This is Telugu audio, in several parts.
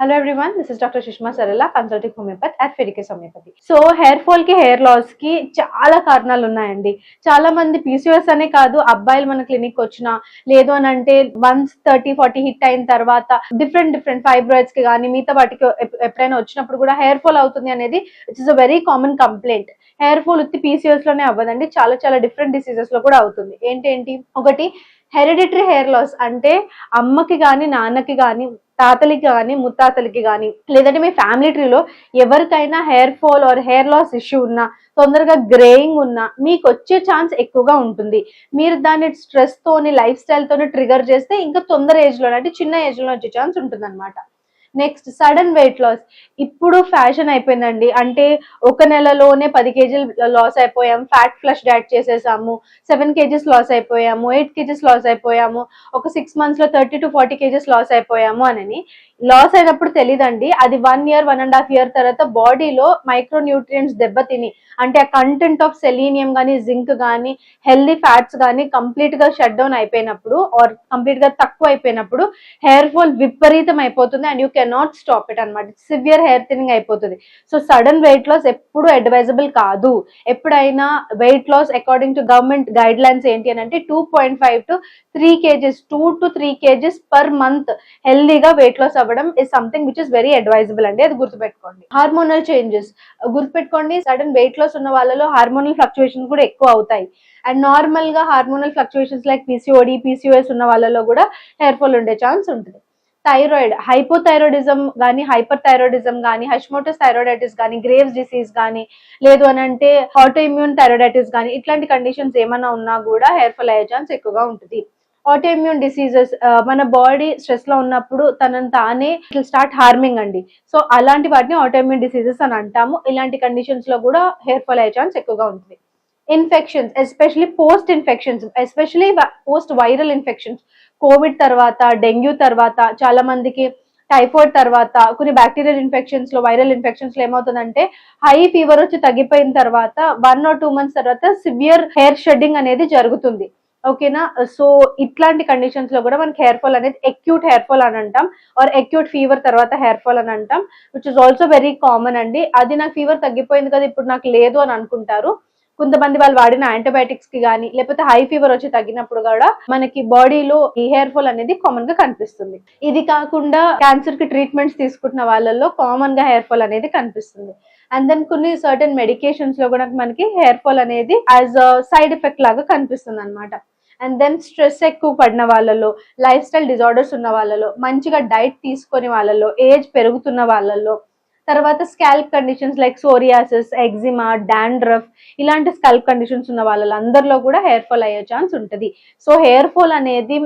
Hello everyone this is doctor Sushma Sarala consulting homeopathy at Fiticus homeopathy so hair ఫాల్కి hair లాస్కి చాలా కారణాలు ఉన్నాయండి. చాలా మంది పీసీఎస్ అనే కాదు అబ్బాయిలు మన క్లినిక్ వచ్చినా లేదు అని అంటే వన్స్ థర్టీ ఫార్టీ హిట్ అయిన తర్వాత డిఫరెంట్ డిఫరెంట్ ఫైబ్రాయిడ్స్కి కానీ మిగతా వాటికి ఎప్పుడైనా వచ్చినప్పుడు కూడా హెయిర్ ఫాల్ అవుతుంది అనేది it's is a very common complaint hair fall ఉత్తి పీసీఎస్లోనే అవ్వదండి. చాలా చాలా డిఫరెంట్ డిసీజెస్లో కూడా అవుతుంది. ఏంటేంటి ఒకటి హెరిడిటరీ హెయిర్ లాస్ అంటే అమ్మకి కానీ నాన్నకి కానీ తాతలకి కానీ ముత్తాతలకి కానీ లేదంటే మీ ఫ్యామిలీ ట్రీలో ఎవరికైనా hair fall or hair loss issue ఉన్నా తొందరగా గ్రేయింగ్ ఉన్నా మీకు వచ్చే ఛాన్స్ ఎక్కువగా ఉంటుంది. మీరు దాన్ని స్ట్రెస్ తోని లైఫ్ స్టైల్తోని ట్రిగర్ చేస్తే ఇంకా తొందర ఏజ్లో అంటే చిన్న ఏజ్లో వచ్చే ఛాన్స్ ఉంటుంది నెక్స్ట్ సడన్ వెయిట్ లాస్ ఇప్పుడు ఫ్యాషన్ అయిపోయిందండి. అంటే ఒక నెలలోనే పది కేజీలు లాస్ అయిపోయాం ఫ్యాట్ ఫ్లష్ డైట్ చేసేసాము. సెవెన్ కేజీస్ లాస్ అయిపోయాము. ఎయిట్ కేజీస్ లాస్ అయిపోయాము. ఒక సిక్స్ మంత్స్లో thirty to forty kgs loss అయిపోయాము అని లాస్ అయినప్పుడు తెలియదండి అది one year one and half year తర్వాత బాడీలో మైక్రో న్యూట్రియంట్స్ దెబ్బతిని. అంటే ఆ కంటెంట్ ఆఫ్ సెలీనియం కానీ జింక్ కానీ హెల్దీ ఫ్యాట్స్ కానీ కంప్లీట్గా షట్ డౌన్ అయిపోయినప్పుడు ఆర్ కంప్లీట్గా తక్కువ అయిపోయినప్పుడు హెయిర్ ఫాల్ విపరీతం అయిపోతుంది and you can cannot stop it అనమాట సివియర్ హెయిర్ థినింగ్ అయిపోతుంది. సో సడన్ వెయిట్ లాస్ ఎప్పుడు అడ్వైజబుల్ కాదు. ఎప్పుడైనా weight loss according to government guidelines ఏంటి అని అంటే two point five to three kgs two to three kgs per month హెల్దీగా వెయిట్ లాస్ అవ్వడం is something which is very advisable అండి. అది గుర్తుపెట్టుకోండి. హార్మోనల్ చేంజెస్ గుర్తుపెట్టుకోండి సడన్ వెయిట్ లాస్ ఉన్న వాళ్ళలో హార్మోనల్ ఫ్లక్చుయేషన్ కూడా ఎక్కువ అవుతాయి. అండ్ నార్మల్గా hormonal fluctuations like PCOD PCOS ఉన్న వాళ్ళలో కూడా హెయిర్ ఫాల్ ఉండే ఛాన్స్ ఉంటుంది. థైరాయిడ్ హైపోథైరాయిడిజం కానీ హైపర్ థైరాయిడిజం కానీ హెష్మోటస్ థైరాయిడైటిస్ కానీ గ్రేవ్స్ డిసీజ్ కానీ లేదు అని అంటే ఆటో ఇమ్యూన్ థైరాయిడైటిస్ కానీ ఇట్లాంటి కండిషన్స్ ఏమైనా ఉన్నా కూడా హెయిర్ ఫాల్ అయ్యే ఛాన్స్ ఎక్కువగా ఉంటుంది. ఆటో ఇమ్యూన్ డిసీజెస్ మన బాడీ స్ట్రెస్లో ఉన్నప్పుడు తనని తానే స్టార్ట్ హార్మింగ్ అండి. సో అలాంటి వాటిని ఆటో ఇమ్యూన్ డిసీజెస్ అని అంటాము. ఇలాంటి కండిషన్స్లో కూడా హెయిర్ ఫాల్ అయ్యే ఛాన్స్ ఎక్కువగా ఉంటుంది. Infections especially post infections especially post viral infections covid తర్వాత డెంగ్యూ తర్వాత చాలా మందికి టైఫాయిడ్ తర్వాత కొన్ని బ్యాక్టీరియల్ ఇన్ఫెక్షన్స్లో వైరల్ ఇన్ఫెక్షన్స్లో ఏమవుతుందంటే హై ఫీవర్ వచ్చి తగ్గిపోయిన తర్వాత వన్ ఆర్ టూ మంత్స్ తర్వాత సివియర్ హెయిర్ షెడ్డింగ్ అనేది జరుగుతుంది. ఓకేనా సో ఇట్లాంటి కండిషన్స్లో కూడా మనకి హెయిర్ ఫాల్ అనేది ఎక్యూట్ హెయిర్ ఫాల్ అని అంటాం ఆర్ ఎక్యూట్ ఫీవర్ తర్వాత హెయిర్ ఫాల్ అని అంటాం which is also very common అండి. అది నాకు ఫీవర్ తగ్గిపోయింది కదా ఇప్పుడు నాకు లేదు అని అనుకుంటారు. కొంతమంది వాళ్ళు వాడిన యాంటీబయాటిక్స్కి కానీ లేకపోతే హై ఫీవర్ వచ్చి తగ్గినప్పుడు కూడా మనకి బాడీలో ఈ హెయిర్ ఫాల్ అనేది కామన్గా కనిపిస్తుంది. ఇది కాకుండా క్యాన్సర్కి ట్రీట్మెంట్స్ తీసుకుంటున్న వాళ్ళల్లో కామన్గా హెయిర్ ఫాల్ అనేది కనిపిస్తుంది. అండ్ దెన్ కొన్ని సర్టన్ మెడికేషన్స్లో కూడా మనకి హెయిర్ ఫాల్ అనేది యాజ్ సైడ్ ఎఫెక్ట్ లాగా కనిపిస్తుంది అనమాట అండ్ దెన్ స్ట్రెస్ ఎక్కువ పడిన వాళ్ళలో లైఫ్ స్టైల్ డిజార్డర్స్ ఉన్న వాళ్ళలో మంచిగా డైట్ తీసుకొని వాళ్ళలో ఏజ్ పెరుగుతున్న వాళ్ళలో తర్వాత scalp conditions like psoriasis eczema dandruff ఇలాంటి స్కాల్ప్ కండిషన్స్ ఉన్న వాళ్ళందరిలో కూడా హెయిర్ ఫాల్ అయ్యే ఛాన్స్ ఉంటుంది. సో హెయిర్ ఫాల్ అనేది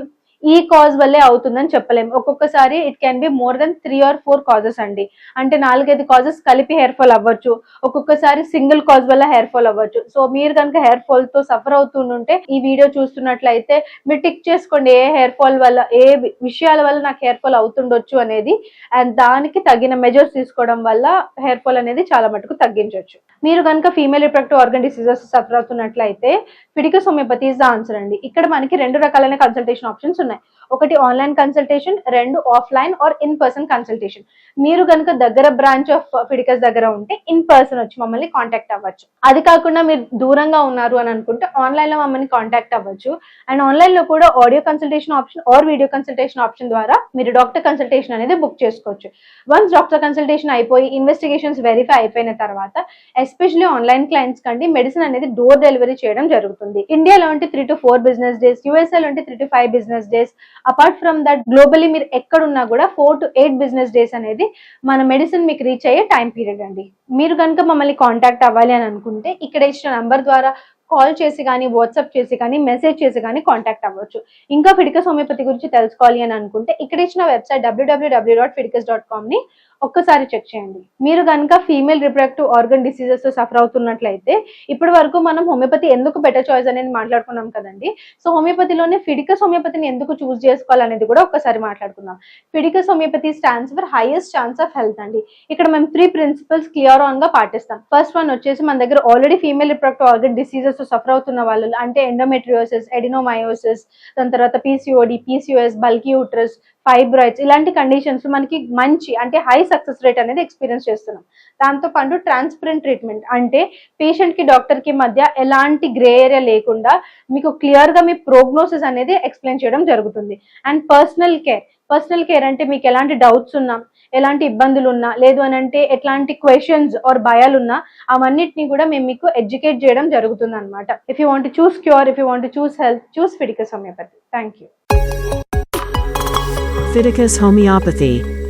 ఈ కాజ్ వల్లే అవుతుందని చెప్పలేము ఒక్కొక్కసారి it can be more than three or four causes అండి. అంటే నాలుగైదు కాజెస్ కలిపి హెయిర్ ఫాల్ అవ్వచ్చు. ఒక్కొక్కసారి సింగిల్ కాజ్ వల్ల హెయిర్ ఫాల్ అవ్వచ్చు. సో మీరు కనుక హెయిర్ ఫాల్తో సఫర్ అవుతుంటే ఈ వీడియో చూస్తున్నట్లయితే మీరు టిక్ చేసుకోండి ఏ హెయిర్ ఫాల్ వల్ల ఏ విషయాల వల్ల నాకు హెయిర్ ఫాల్ అవుతుండొచ్చు అనేది. అండ్ దానికి తగిన మెజర్స్ తీసుకోవడం వల్ల హెయిర్ ఫాల్ అనేది చాలా మటుకు తగ్గించవచ్చు మీరు కనుక female reproductive organ diseases suffer అవుతున్నట్లయితే Fiticus homeopathy is the answer అండి. ఇక్కడ మనకి రెండు రకాలైన కన్సల్టేషన్ ఆప్షన్స్ ఉన్నాయి. है ఒకటి ఆన్లైన్ కన్సల్టేషన్ రెండు offline or in person consultation మీరు కనుక దగ్గర బ్రాంచ్ ఆఫ్ ఫిడికస్ దగ్గర ఉంటే ఇన్ పర్సన్ వచ్చి మమ్మల్ని కాంటాక్ట్ అవ్వచ్చు. అది కాకుండా మీరు దూరంగా ఉన్నారు అని అనుకుంటే ఆన్లైన్లో మమ్మల్ని కాంటాక్ట్ అవ్వచ్చు. అండ్ ఆన్లైన్లో కూడా audio consultation option or video consultation option ద్వారా మీరు డాక్టర్ కన్సల్టేషన్ అనేది బుక్ చేసుకోవచ్చు. వన్స్ డాక్టర్ కన్సల్టేషన్ అయిపోయి ఇన్వెస్టిగేషన్స్ వెరిఫై అయిపోయిన తర్వాత ఎస్పెషల్లీ ఆన్లైన్ క్లయింట్స్ కండి మెడిసిన్ అనేది డోర్ డెలివరీ చేయడం జరుగుతుంది. ఇండియాలో అంటే three to four business days యూఎస్ఏలో అంటే three to five business days apart from that globally మీరు ఎక్కడున్నా కూడా four to eight business days అనేది మన మెడిసిన్ మీకు రీచ్ అయ్యే టైం పీరియడ్ అండి. మీరు కనుక మమ్మల్ని కాంటాక్ట్ అవ్వాలి అని అనుకుంటే ఇక్కడ ఇచ్చిన నంబర్ ద్వారా కాల్ చేసి కానీ వాట్సాప్ చేసి కానీ మెసేజ్ చేసి కానీ కాంటాక్ట్ అవ్వచ్చు. ఇంకా ఫిడికస్ హోమియోపతి గురించి తెలుసుకోవాలి అని అనుకుంటే ఇక్కడ ఇచ్చిన website W W W dot Fiticus dot కామ్ని ఒక్కసారి చెక్ చేయండి. మీరు కనుక ఫీమేల్ రిప్రొడక్టివ్ ఆర్గన్ డిసీజెస్తో సఫర్ అవుతున్నట్లయితే ఇప్పటి వరకు మనం హోమియోపతి ఎందుకు బెటర్ చాయిస్ అనేది మాట్లాడుకున్నాం కదండి. సో హోమియోపతిలోనే ఫిడికస్ హోమియోపతిని ఎందుకు చూస్ చేసుకోవాలనేది కూడా ఒక్కసారి మాట్లాడుకుందాం. Fiticus homeopathy stands for highest chance of health అండి. ఇక్కడ మేము త్రీ ప్రిన్సిపల్స్ క్లియర్ ఆన్గా పాటిస్తాం. ఫస్ట్ వన్ వచ్చేసి మన దగ్గర already female reproductive organ diseases suffer అవుతున్న వాళ్ళు అంటే ఎండోమెట్రియోసిస్ ఎడినోమయోసిస్ దాని తర్వాత PCOD PCOS bulky uterus fibroids ఇలాంటి కండిషన్స్ మనకి మంచి అంటే హై సక్సెస్ రేట్ అనేది ఎక్స్పీరియన్స్ చేస్తున్నాం. దాంతో పాటు ట్రాన్స్పరెంట్ ట్రీట్మెంట్ అంటే పేషెంట్కి డాక్టర్కి మధ్య ఎలాంటి గ్రే ఏరియా లేకుండా మీకు క్లియర్గా మీ ప్రోగ్నోసిస్ అనేది ఎక్స్ప్లెయిన్ చేయడం జరుగుతుంది. And personal care personal care అంటే మీకు ఎలాంటి డౌట్స్ ఉన్నా ఎలాంటి ఇబ్బందులు ఉన్నా లేదు అని అంటే ఎట్లాంటి క్వశ్చన్స్ ఆర్ భయాలు ఉన్నా అవన్నిటిని కూడా మేము మీకు ఎడ్యుకేట్ చేయడం జరుగుతుంది అనమాట if you want choose cure if you want choose health choose Fiticus homeopathy thank you Fiticus Homeopathy.